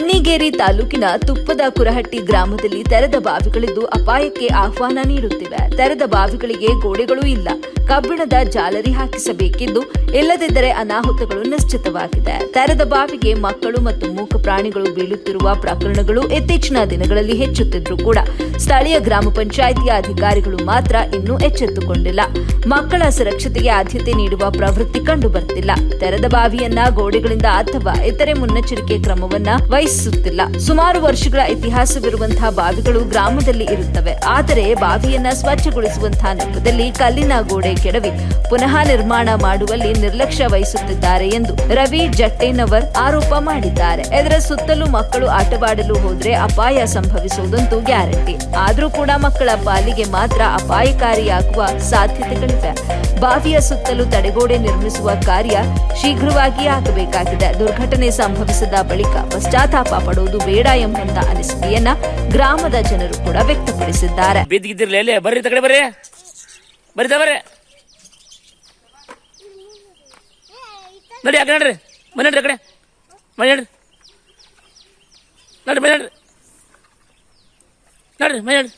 ಅಣ್ಣಿಗೇರಿ ತಾಲೂಕಿನ ತುಪ್ಪದ ಕುರಹಟ್ಟಿ ಗ್ರಾಮದಲ್ಲಿ ತೆರೆದ ಬಾವಿಗಳಿದ್ದು ಅಪಾಯಕ್ಕೆ ಆಹ್ವಾನ ನೀಡುತ್ತಿವೆ. ತೆರೆದ ಬಾವಿಗಳಿಗೆ ಗೋಡೆಗಳು ಇಲ್ಲ. ಕಬ್ಬಿಣದ ಜಾಲರಿ ಹಾಕಿಸಬೇಕಿದ್ದು ಇಲ್ಲದಿದ್ದರೆ ಅನಾಹುತಗಳು ನಿಶ್ಚಿತವಾಗಿದೆ. ತೆರೆದ ಬಾವಿಗೆ ಮಕ್ಕಳು ಮತ್ತು ಮೂಕ ಪ್ರಾಣಿಗಳು ಬೀಳುತ್ತಿರುವ ಪ್ರಕರಣಗಳು ಇತ್ತೀಚಿನ ದಿನಗಳಲ್ಲಿ ಹೆಚ್ಚುತ್ತಿದ್ರು ಕೂಡ ಸ್ಥಳೀಯ ಗ್ರಾಮ ಪಂಚಾಯಿತಿಯ ಅಧಿಕಾರಿಗಳು ಮಾತ್ರ ಇನ್ನೂ ಎಚ್ಚೆತ್ತುಕೊಂಡಿಲ್ಲ. ಮಕ್ಕಳ ಸುರಕ್ಷತೆಗೆ ಆದ್ಯತೆ ನೀಡುವ ಪ್ರವೃತ್ತಿ ಕಂಡುಬರುತ್ತಿಲ್ಲ ತೆರೆದ ಬಾವಿಯನ್ನ ಗೋಡೆಗಳಿಂದ ಅಥವಾ ಇತರೆ ಮುನ್ನೆಚ್ಚರಿಕೆ ಕ್ರಮವನ್ನ ವಹಿಸುತ್ತಿಲ್ಲ ಸುಮಾರು ವರ್ಷಗಳ ಇತಿಹಾಸವಿರುವಂತಹ ಬಾವಿಗಳು ಗ್ರಾಮದಲ್ಲಿ ಇರುತ್ತವೆ. ಆದರೆ ಬಾವಿಯನ್ನ ಸ್ವಚ್ಛಗೊಳಿಸುವಂತಹ ನೆಪದಲ್ಲಿ ಕಲ್ಲಿನ ಗೋಡೆ ಕೆಡವಿ ಪುನಃ ನಿರ್ಮಾಣ ಮಾಡುವಲ್ಲಿ ನಿರ್ಲಕ್ಷ್ಯ ವಹಿಸುತ್ತಿದ್ದಾರೆ ಎಂದು ರವಿ ಜಟ್ಟೇನವರ್ ಆರೋಪ ಮಾಡಿದ್ದಾರೆ. ಇದರ ಸುತ್ತಲೂ ಮಕ್ಕಳು ಆಟವಾಡಲು ಹೋದ್ರೆ ಅಪಾಯ ಸಂಭವಿಸುವುದಂತೂ ಗ್ಯಾರಂಟಿ. ಆದ್ರೂ ಕೂಡ ಮಕ್ಕಳ ಪಾಲಿಗೆ ಮಾತ್ರ ಅಪಾಯಕಾರಿಯಾಗುವ ಸಾಧ್ಯತೆಗಳಿವೆ. ಬಾವಿಯ ಸುತ್ತಲೂ ತಡೆಗೋಡೆ ನಿರ್ಮಿಸುವ ಕಾರ್ಯ ಶೀಘ್ರವಾಗಿ ಆಗಬೇಕಾಗಿದೆ. ದುರ್ಘಟನೆ ಸಂಭವಿಸಿದ ಬಳಿಕ ತಾಪಪಡೋದು ಪಡುವುದು ಬೇಡ ಎಂಬಂತ ಅನಿಸಿಕೆಯನ್ನ ಗ್ರಾಮದ ಜನರು ಕೂಡ ವ್ಯಕ್ತಪಡಿಸಿದ್ದಾರೆ. ಬರ್ರಿ ತಗಡೆ ಬರ್ರಿ. ಬರೀತಾ ಬರ್ರಿ ನೋಡಿ ಯಾಕೆ ನೋಡ್ರಿ. ಮನೆ ನೋಡ್ರಿ ಕಡೆ. ಮನೆ ನೋಡ್ರಿ. ನೋಡ್ರಿ ಮನೆ ನೋಡ್ರಿ. ನೋಡ್ರಿ ಮನೆ ನೋಡ್ರಿ.